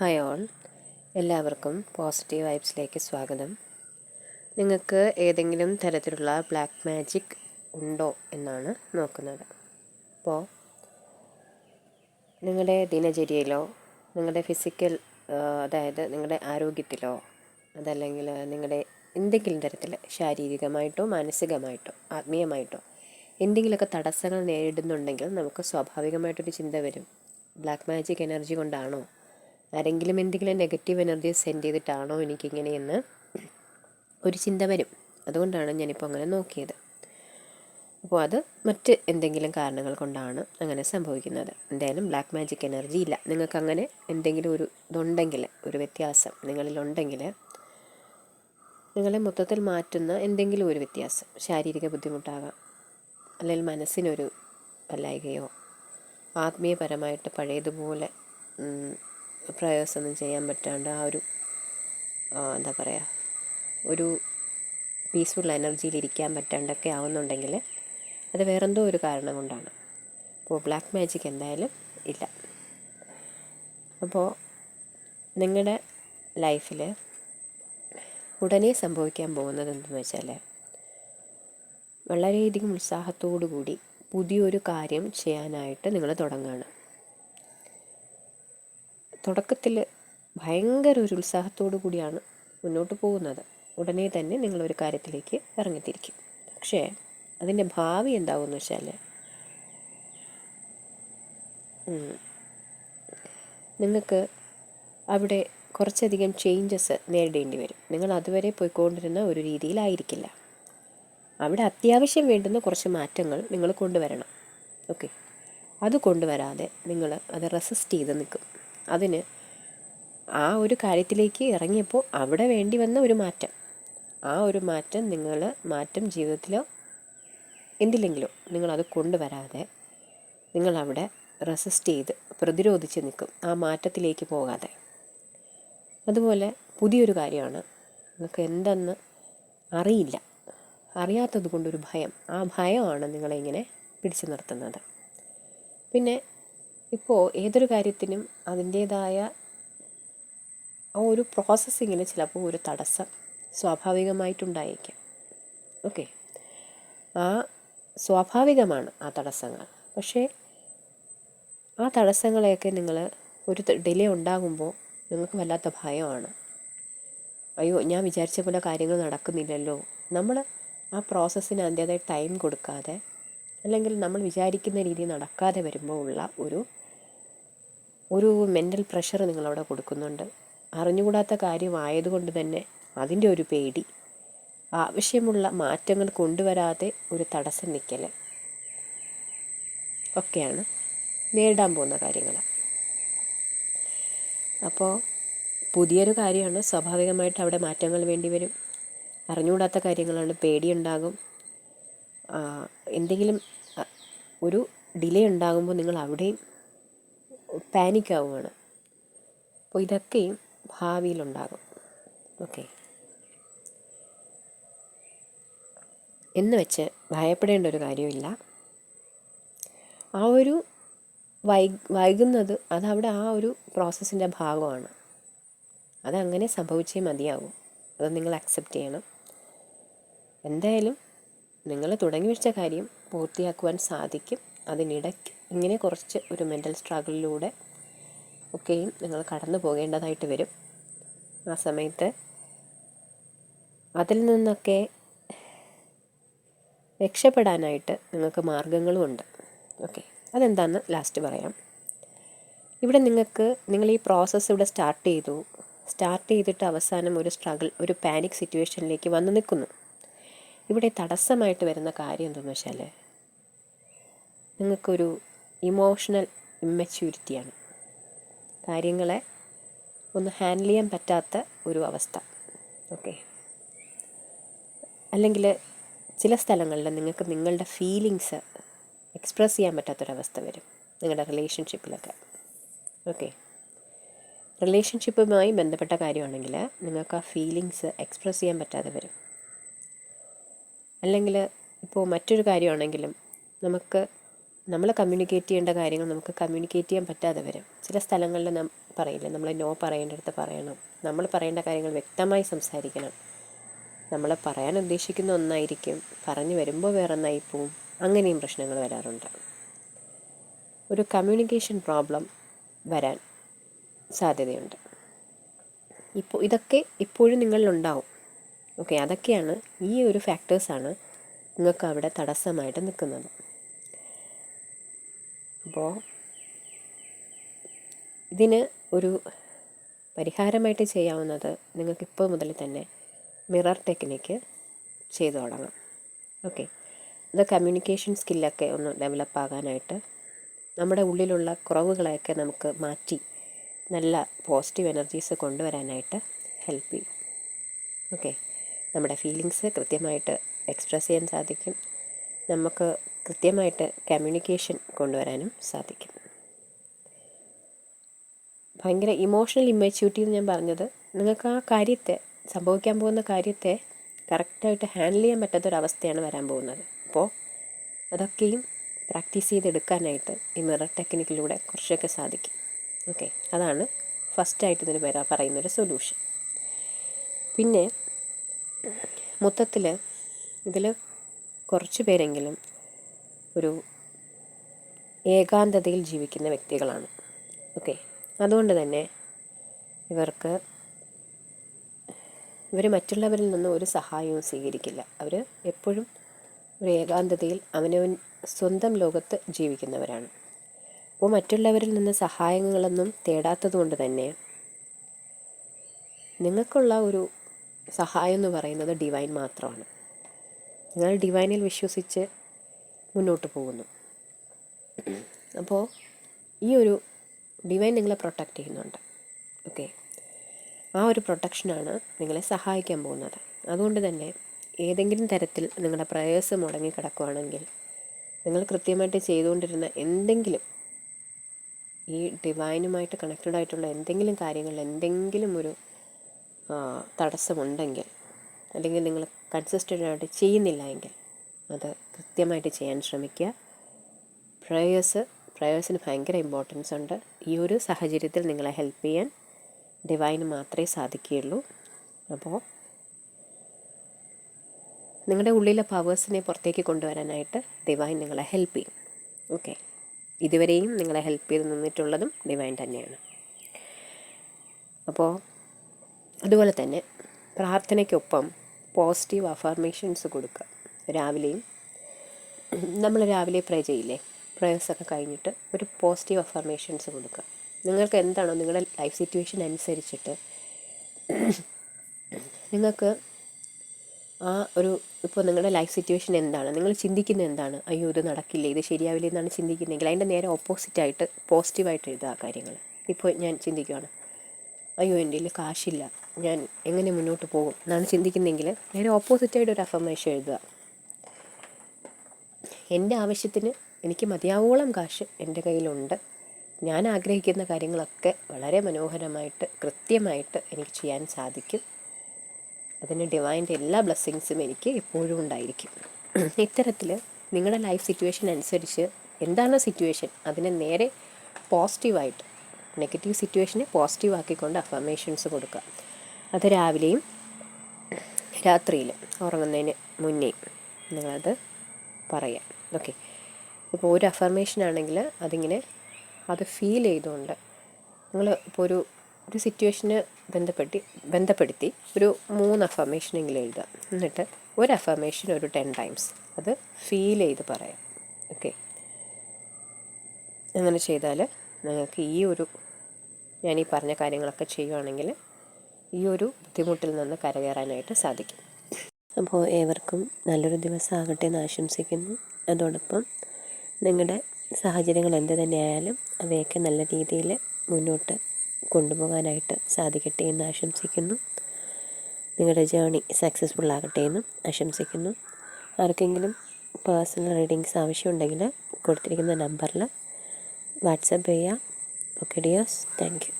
Hi all എല്ലാവർക്കും positive വൈബ്സിലേക്ക് സ്വാഗതം. നിങ്ങൾക്ക് ഏതെങ്കിലും തരത്തിലുള്ള ബ്ലാക്ക് മാജിക് ഉണ്ടോ എന്നാണ് നോക്കുന്നത്. അപ്പോൾ നിങ്ങളുടെ ദിനചര്യയിലോ നിങ്ങളുടെ ഫിസിക്കൽ അതായത് നിങ്ങളുടെ ആരോഗ്യത്തിലോ അതല്ലെങ്കിൽ നിങ്ങളുടെ എന്തെങ്കിലും തരത്തിൽ ശാരീരികമായിട്ടോ മാനസികമായിട്ടോ ആത്മീയമായിട്ടോ എന്തെങ്കിലുമൊക്കെ തടസ്സങ്ങൾ നേരിടുന്നുണ്ടെങ്കിൽ നമുക്ക് സ്വാഭാവികമായിട്ടൊരു ചിന്ത വരും. ബ്ലാക്ക് മാജിക് എനർജി കൊണ്ടാണോ? ആരെങ്കിലും എന്തെങ്കിലും നെഗറ്റീവ് എനർജി സെൻഡ് ചെയ്തിട്ടാണോ എനിക്കിങ്ങനെയെന്ന് ഒരു ചിന്ത വരും. അതുകൊണ്ടാണ് ഞാനിപ്പോൾ അങ്ങനെ നോക്കിയത്. അപ്പോൾ അത് മറ്റ് എന്തെങ്കിലും കാരണങ്ങൾ കൊണ്ടാണ് അങ്ങനെ സംഭവിക്കുന്നത്. എന്തായാലും ബ്ലാക്ക് മാജിക് എനർജി ഇല്ല. നിങ്ങൾക്ക് അങ്ങനെ എന്തെങ്കിലും ഒരു ഇതുണ്ടെങ്കിൽ ഒരു വ്യത്യാസം നിങ്ങളിലുണ്ടെങ്കിൽ നിങ്ങളെ മൊത്തത്തിൽ മാറ്റുന്ന എന്തെങ്കിലും ഒരു വ്യത്യാസം ശാരീരിക ബുദ്ധിമുട്ടാകാം. അല്ലെങ്കിൽ മനസ്സിനൊരു വല്ലായികയോ ആത്മീയപരമായിട്ട് പഴയതുപോലെ പ്രയാസമൊന്നും ചെയ്യാൻ പറ്റാണ്ട് ആ ഒരു എന്താ പറയുക ഒരു പീസ്ഫുൾ എനർജിയിൽ ഇരിക്കാൻ പറ്റാണ്ടൊക്കെ ആവുന്നുണ്ടെങ്കിൽ അത് വേറെന്തോ ഒരു കാരണം കൊണ്ടാണ്. അപ്പോൾ ബ്ലാക്ക് മാജിക് എന്തായാലും ഇല്ല. അപ്പോൾ നിങ്ങളുടെ ലൈഫിൽ ഉടനെ സംഭവിക്കാൻ പോകുന്നത് എന്തെന്ന് വെച്ചാൽ വളരെയധികം ഉത്സാഹത്തോടു കൂടി പുതിയൊരു കാര്യം ചെയ്യാനായിട്ട് നിങ്ങൾ തുടങ്ങുകയാണ്. തുടക്കത്തിൽ ഭയങ്കര ഒരു ഉത്സാഹത്തോടു കൂടിയാണ് മുന്നോട്ട് പോകുന്നത്. ഉടനെ തന്നെ നിങ്ങളൊരു കാര്യത്തിലേക്ക് ഇറങ്ങിത്തിരിക്കും. പക്ഷേ അതിന്റെ ഭാവി എന്താകുമെന്ന് വെച്ചാൽ നിങ്ങൾക്ക് അവിടെ കുറച്ചധികം ചേഞ്ചസ് നേരിടേണ്ടി വരും. നിങ്ങൾ അതുവരെ പോയിക്കൊണ്ടിരുന്ന ഒരു രീതിയിലായിരിക്കില്ല. അവിടെ അത്യാവശ്യം വേണ്ടുന്ന കുറച്ച് മാറ്റങ്ങൾ നിങ്ങൾ കൊണ്ടുവരണം. ഓക്കെ? അത് കൊണ്ടുവരാതെ നിങ്ങൾ അത് റെസിസ്റ്റ് ചെയ്ത് നിൽക്കും. അതിന് ആ ഒരു കാര്യത്തിലേക്ക് ഇറങ്ങിയപ്പോൾ അവിടെ വേണ്ടി വന്ന ഒരു മാറ്റം. ആ ഒരു മാറ്റം നിങ്ങൾ മാറ്റം ജീവിതത്തിലോ എന്തില്ലെങ്കിലോ നിങ്ങളത് കൊണ്ടുവരാതെ നിങ്ങളവിടെ റെസിസ്റ്റ് ചെയ്ത് പ്രതിരോധിച്ച് നിൽക്കും ആ മാറ്റത്തിലേക്ക് പോകാതെ. അതുപോലെ പുതിയൊരു കാര്യമാണ് നിങ്ങൾക്ക് എന്തെന്ന് അറിയില്ല. അറിയാത്തത് കൊണ്ടൊരു ഭയം. ആ ഭയമാണ് നിങ്ങളെ ഇങ്ങനെ പിടിച്ചു നിർത്തുന്നത്. പിന്നെ ഇപ്പോൾ ഏതൊരു കാര്യത്തിനും അതിന്റേതായ ആ ഒരു പ്രോസസ്സിങ്ങിന് ചിലപ്പോൾ ഒരു തടസ്സം സ്വാഭാവികമായിട്ടുണ്ടായേക്കാം. ഓക്കെ ആ സ്വാഭാവികമാണ് ആ തടസ്സങ്ങൾ. പക്ഷേ ആ തടസ്സങ്ങളെയൊക്കെ നിങ്ങൾ ഒരു ഡിലേ ഉണ്ടാകുമ്പോൾ നിങ്ങൾക്ക് വല്ലാത്ത ഭയമാണ്. അയ്യോ ഞാൻ വിചാരിച്ച പോലെ കാര്യങ്ങൾ നടക്കുന്നില്ലല്ലോ. നമ്മൾ ആ പ്രോസസ്സിന് അതിന്റേതായ ടൈം കൊടുക്കാതെ അല്ലെങ്കിൽ നമ്മൾ വിചാരിക്കുന്ന രീതി നടക്കാതെ വരുമ്പോൾ ഉള്ള ഒരു ഒരു മെന്റൽ പ്രഷർ നിങ്ങളവിടെ കൊടുക്കുന്നുണ്ട്. അറിഞ്ഞുകൂടാത്ത കാര്യമായതുകൊണ്ട് തന്നെ അതിന്റെ ഒരു പേടി ആവശ്യമുള്ള മാറ്റങ്ങൾ കൊണ്ടുവരാതെ ഒരു തടസ്സം നിൽക്കൽ ഒക്കെയാണ് നേരിടാൻ പോകുന്ന കാര്യങ്ങൾ. അപ്പോൾ പുതിയൊരു കാര്യമാണ്. സ്വാഭാവികമായിട്ട് അവിടെ മാറ്റങ്ങൾ വേണ്ടി വരും. അറിഞ്ഞുകൂടാത്ത കാര്യങ്ങളാണ് പേടിയുണ്ടാകും എന്തെങ്കിലും ഒരു ഡിലേ ഉണ്ടാകുമ്പോൾ നിങ്ങൾ അവിടെയും പാനിക് ആവുകയാണ് അപ്പോൾ ഇതൊക്കെയും ഭാവിയിലുണ്ടാകും ഓക്കെ എന്ന് വെച്ച് ഭയപ്പെടേണ്ട ഒരു കാര്യമില്ല ആ ഒരു വൈ വൈകുന്നത് അതവിടെ ആ ഒരു പ്രോസസ്സിന്റെ ഭാഗമാണ്. അതങ്ങനെ സംഭവിച്ചേ മതിയാകും അത് നിങ്ങൾ അക്സെപ്റ്റ് ചെയ്യണം. എന്തായാലും നിങ്ങൾ തുടങ്ങി വെച്ച കാര്യം പൂർത്തിയാക്കുവാൻ സാധിക്കും. അതിനിടയ്ക്ക് ഇങ്ങനെ കുറച്ച് ഒരു മെന്റൽ സ്ട്രഗിളിലൂടെ ഒക്കെയും നിങ്ങൾ കടന്നു പോകേണ്ടതായിട്ട് വരും. ആ സമയത്ത് അതിൽ നിന്നൊക്കെ രക്ഷപ്പെടാനായിട്ട് നിങ്ങൾക്ക് മാർഗങ്ങളുമുണ്ട് ഓക്കെ. അതെന്താണെന്ന് ലാസ്റ്റ് പറയാം. ഇവിടെ നിങ്ങൾക്ക് നിങ്ങൾ ഈ പ്രോസസ്സ് ഇവിടെ സ്റ്റാർട്ട് ചെയ്തു. സ്റ്റാർട്ട് ചെയ്തിട്ട് അവസാനം ഒരു സ്ട്രഗിൾ ഒരു പാനിക് സിറ്റുവേഷനിലേക്ക് വന്ന് നിൽക്കുന്നു. ഇവിടെ തടസ്സമായിട്ട് വരുന്ന കാര്യം എന്തെന്ന് വെച്ചാൽ നിങ്ങൾക്കൊരു ഇമോഷണൽ ഇമ്മച്യൂരിറ്റിയാണ് കാര്യങ്ങളെ ഒന്ന് ഹാൻഡിൽ ചെയ്യാൻ പറ്റാത്ത ഒരു അവസ്ഥ. ഓക്കെ അല്ലെങ്കിൽ ചില സ്ഥലങ്ങളിൽ നിങ്ങൾക്ക് നിങ്ങളുടെ ഫീലിങ്സ് എക്സ്പ്രസ് ചെയ്യാൻ പറ്റാത്തൊരവസ്ഥ വരും. നിങ്ങളുടെ റിലേഷൻഷിപ്പിലൊക്കെ ഓക്കെ റിലേഷൻഷിപ്പുമായി ബന്ധപ്പെട്ട കാര്യമാണെങ്കിൽ നിങ്ങൾക്ക് ആ ഫീലിങ്സ് എക്സ്പ്രസ് ചെയ്യാൻ പറ്റാതെ വരും. അല്ലെങ്കിൽ ഇപ്പോൾ മറ്റൊരു കാര്യമാണെങ്കിലും നമുക്ക് നമ്മൾ കമ്മ്യൂണിക്കേറ്റ് ചെയ്യേണ്ട കാര്യങ്ങൾ നമുക്ക് കമ്മ്യൂണിക്കേറ്റ് ചെയ്യാൻ പറ്റാതെ വരും. ചില സ്ഥലങ്ങളിൽ നാം പറയില്ല നമ്മൾ നോ പറയേണ്ടടുത്ത് പറയണം. നമ്മൾ പറയേണ്ട കാര്യങ്ങൾ വ്യക്തമായി സംസാരിക്കണം. നമ്മൾ പറയാൻ ഉദ്ദേശിക്കുന്ന ഒന്നായിരിക്കും പറഞ്ഞു വരുമ്പോൾ വേറെ ഒന്നായി പോവും. അങ്ങനെയും പ്രശ്നങ്ങൾ വരാറുണ്ട്. ഒരു കമ്മ്യൂണിക്കേഷൻ പ്രോബ്ലം വരാൻ സാധ്യതയുണ്ട്. ഇപ്പോൾ ഇതൊക്കെ ഇപ്പോഴും നിങ്ങളിലുണ്ടാവും. ഓക്കെ അതൊക്കെയാണ് ഈ ഒരു ഫാക്ടേഴ്സാണ് നിങ്ങൾക്ക് അവിടെ തടസ്സമായിട്ട് നിൽക്കുന്നത്. അപ്പോൾ ഇതിന് ഒരു പരിഹാരമായിട്ട് ചെയ്യാവുന്നത് നിങ്ങൾക്ക് ഇപ്പോൾ മുതൽ തന്നെ മിറർ ടെക്നിക്ക് ചെയ്തു തുടങ്ങാം. ഓക്കെ. ഇത് കമ്മ്യൂണിക്കേഷൻ സ്കില്ലൊക്കെ ഒന്ന് ഡെവലപ്പ് ആകാനായിട്ട് നമ്മുടെ ഉള്ളിലുള്ള കുറവുകളെയൊക്കെ നമുക്ക് മാറ്റി നല്ല പോസിറ്റീവ് എനർജീസ് കൊണ്ടുവരാനായിട്ട് ഹെൽപ്പ് ചെയ്യും. ഓക്കെ. നമ്മുടെ ഫീലിങ്സ് കൃത്യമായിട്ട് എക്സ്പ്രസ് ചെയ്യാൻ സാധിക്കും. നമുക്ക് കൃത്യമായിട്ട് കമ്മ്യൂണിക്കേഷൻ കൊണ്ടുവരാനും സാധിക്കും. ഭയങ്കര ഇമോഷണൽ ഇമ്മച്യൂരിറ്റി എന്ന് ഞാൻ പറഞ്ഞത് നിങ്ങൾക്ക് ആ കാര്യത്തെ സംഭവിക്കാൻ പോകുന്ന കാര്യത്തെ കറക്റ്റായിട്ട് ഹാൻഡിൽ ചെയ്യാൻ പറ്റാത്തൊരവസ്ഥയാണ് വരാൻ പോകുന്നത്. അപ്പോൾ അതൊക്കെയും പ്രാക്ടീസ് ചെയ്തെടുക്കാനായിട്ട് ഈ മിറർ ടെക്നിക്കിലൂടെ കുറച്ചൊക്കെ സാധിക്കും. ഓക്കെ അതാണ് ഫസ്റ്റായിട്ട് ഇതിന് വരാ പറയുന്നൊരു സൊല്യൂഷൻ പിന്നെ മൊത്തത്തിൽ ഇതിൽ കുറച്ച് പേരെങ്കിലും ഒരു ഏകാന്തതയിൽ ജീവിക്കുന്ന വ്യക്തികളാണ്. ഓക്കെ? അതുകൊണ്ട് തന്നെ ഇവർക്ക് ഇവർ മറ്റുള്ളവരിൽ നിന്ന് ഒരു സഹായവും സ്വീകരിക്കില്ല. അവർ എപ്പോഴും ഒരു ഏകാന്തതയിൽ അവനവൻ സ്വന്തം ലോകത്ത് ജീവിക്കുന്നവരാണ്. അപ്പോൾ മറ്റുള്ളവരിൽ നിന്ന് സഹായങ്ങളൊന്നും തേടാത്തത് കൊണ്ട് തന്നെ നിങ്ങൾക്കുള്ള ഒരു സഹായം എന്ന് പറയുന്നത് ഡിവൈൻ മാത്രമാണ്. നിങ്ങൾ ഡിവൈനിൽ വിശ്വസിച്ച് മുന്നോട്ട് പോകുന്നു. അപ്പോൾ ഈ ഒരു ഡിവൈൻ നിങ്ങളെ പ്രൊട്ടക്റ്റ് ചെയ്യുന്നുണ്ട്. ഓക്കെ ആ ഒരു പ്രൊട്ടക്ഷനാണ് നിങ്ങളെ സഹായിക്കാൻ പോകുന്നത്. അതുകൊണ്ട് തന്നെ ഏതെങ്കിലും തരത്തിൽ നിങ്ങളുടെ പ്രയേഴ്സ് മുടങ്ങി കിടക്കുകയാണെങ്കിൽ നിങ്ങൾ കൃത്യമായിട്ട് ചെയ്തുകൊണ്ടിരുന്ന എന്തെങ്കിലും ഈ ഡിവൈനുമായിട്ട് കണക്റ്റഡ് ആയിട്ടുള്ള എന്തെങ്കിലും കാര്യങ്ങളിൽ എന്തെങ്കിലും ഒരു തടസ്സമുണ്ടെങ്കിൽ അല്ലെങ്കിൽ നിങ്ങൾ കൺസിസ്റ്റന്റ് ആയിട്ട് ചെയ്യുന്നില്ല എങ്കിൽ അത് കൃത്യമായിട്ട് ചെയ്യാൻ ശ്രമിക്കുക. പ്രേയേഴ്സ് പ്രേയേഴ്സിന് ഭയങ്കര ഇമ്പോർട്ടൻസ് ഉണ്ട്. ഈ ഒരു സാഹചര്യത്തിൽ നിങ്ങളെ ഹെൽപ്പ് ചെയ്യാൻ ഡിവൈന് മാത്രമേ സാധിക്കുകയുള്ളൂ. അപ്പോൾ നിങ്ങളുടെ ഉള്ളിലെ പവേഴ്സിനെ പുറത്തേക്ക് കൊണ്ടുവരാനായിട്ട് ഡിവൈൻ നിങ്ങളെ ഹെൽപ്പ് ചെയ്യും. ഓക്കെ ഇതുവരെയും നിങ്ങളെ ഹെൽപ്പ് ചെയ്ത് നിന്നിട്ടുള്ളതും ഡിവൈൻ തന്നെയാണ്. അപ്പോൾ അതുപോലെ തന്നെ പ്രാർത്ഥനയ്ക്കൊപ്പം പോസിറ്റീവ് അഫർമേഷൻസ് കൊടുക്കുക. രാവിലെയും നമ്മൾ രാവിലെ പ്രേ ചെയ്യില്ലേ? പ്രേയേഴ്സൊക്കെ കഴിഞ്ഞിട്ട് ഒരു പോസിറ്റീവ് അഫർമേഷൻസ് കൊടുക്കുക. നിങ്ങൾക്ക് എന്താണോ നിങ്ങളുടെ ലൈഫ് സിറ്റുവേഷൻ അനുസരിച്ചിട്ട് നിങ്ങൾക്ക് ആ ഒരു ഇപ്പോൾ നിങ്ങളുടെ ലൈഫ് സിറ്റുവേഷൻ എന്താണ്? നിങ്ങൾ ചിന്തിക്കുന്നത് എന്താണ്? അയ്യോ ഇത് നടക്കില്ല? ഇത് ശരിയാവില്ല എന്നാണ് ചിന്തിക്കുന്നതെങ്കിൽ അതിന്റെ നേരെ ഓപ്പോസിറ്റായിട്ട് പോസിറ്റീവായിട്ട് എഴുതുക കാര്യങ്ങൾ. ഇപ്പോൾ ഞാൻ ചിന്തിക്കുകയാണ് അയ്യോ എന്റെ കയ്യിൽ കാശില്ല. ഞാൻ എങ്ങനെ മുന്നോട്ട് പോകും? എന്നാണ് ചിന്തിക്കുന്നതെങ്കിൽ നേരെ ഓപ്പോസിറ്റായിട്ട് ഒരു അഫർമേഷൻ എഴുതുക. എന്റെ ആവശ്യത്തിന് എനിക്ക് മതിയാവോളം കാശ് എന്റെ കയ്യിലുണ്ട്. ഞാൻ ആഗ്രഹിക്കുന്ന കാര്യങ്ങളൊക്കെ വളരെ മനോഹരമായിട്ട് കൃത്യമായിട്ട് എനിക്ക് ചെയ്യാൻ സാധിക്കും. അതിന് ഡിവൈന്റെ എല്ലാ ബ്ലെസ്സിങ്സും എനിക്ക് എപ്പോഴും ഉണ്ടായിരിക്കും. ഇത്തരത്തിൽ നിങ്ങളുടെ ലൈഫ് സിറ്റുവേഷൻ അനുസരിച്ച് എന്താണ് സിറ്റുവേഷൻ? അതിനെ നേരെ പോസിറ്റീവായിട്ട് നെഗറ്റീവ് സിറ്റുവേഷനെ പോസിറ്റീവ് ആക്കിക്കൊണ്ട് അഫർമേഷൻസ് കൊടുക്കുക. അത് രാവിലെയും രാത്രിയിലും ഉറങ്ങുന്നതിന് മുന്നേയും നിങ്ങളത് പറയാം. ഓക്കെ ഇപ്പോൾ ഒരു അഫർമേഷൻ ആണെങ്കിൽ അതിങ്ങനെ അത് ഫീൽ ചെയ്തുകൊണ്ട് നിങ്ങൾ ഇപ്പോൾ ഒരു ഒരു സിറ്റുവേഷന് ബന്ധപ്പെട്ടി ബന്ധപ്പെടുത്തി ഒരു മൂന്ന് അഫർമേഷനെങ്കിലും എഴുതുക. എന്നിട്ട് ഒരു അഫർമേഷൻ ഒരു ടെൻ ടൈംസ് അത് ഫീൽ ചെയ്ത് പറയാം. ഓക്കെ അങ്ങനെ ചെയ്താൽ നിങ്ങൾക്ക് ഈ ഒരു ഞാൻ ഈ പറഞ്ഞ കാര്യങ്ങളൊക്കെ ചെയ്യുവാണെങ്കിൽ ഈ ഒരു ബുദ്ധിമുട്ടിൽ നിന്ന് കരകയറാനായിട്ട് സാധിക്കും. അപ്പോൾ ഏവർക്കും നല്ലൊരു ദിവസം ആകട്ടെ എന്ന് ആശംസിക്കുന്നു. അതോടൊപ്പം നിങ്ങളുടെ സാഹചര്യങ്ങൾ എന്ത് തന്നെയായാലും അവയൊക്കെ നല്ല രീതിയിൽ മുന്നോട്ട് കൊണ്ടുപോകാനായിട്ട് സാധിക്കട്ടെ എന്ന് ആശംസിക്കുന്നു. നിങ്ങളുടെ ജേണി സക്സസ്ഫുൾ ആകട്ടെ എന്നും ആശംസിക്കുന്നു. ആർക്കെങ്കിലും പേഴ്സണൽ റീഡിങ്സ് ആവശ്യമുണ്ടെങ്കിൽ കൊടുത്തിരിക്കുന്ന നമ്പറിൽ വാട്സപ്പ് ചെയ്യുക. Okay dears thank you.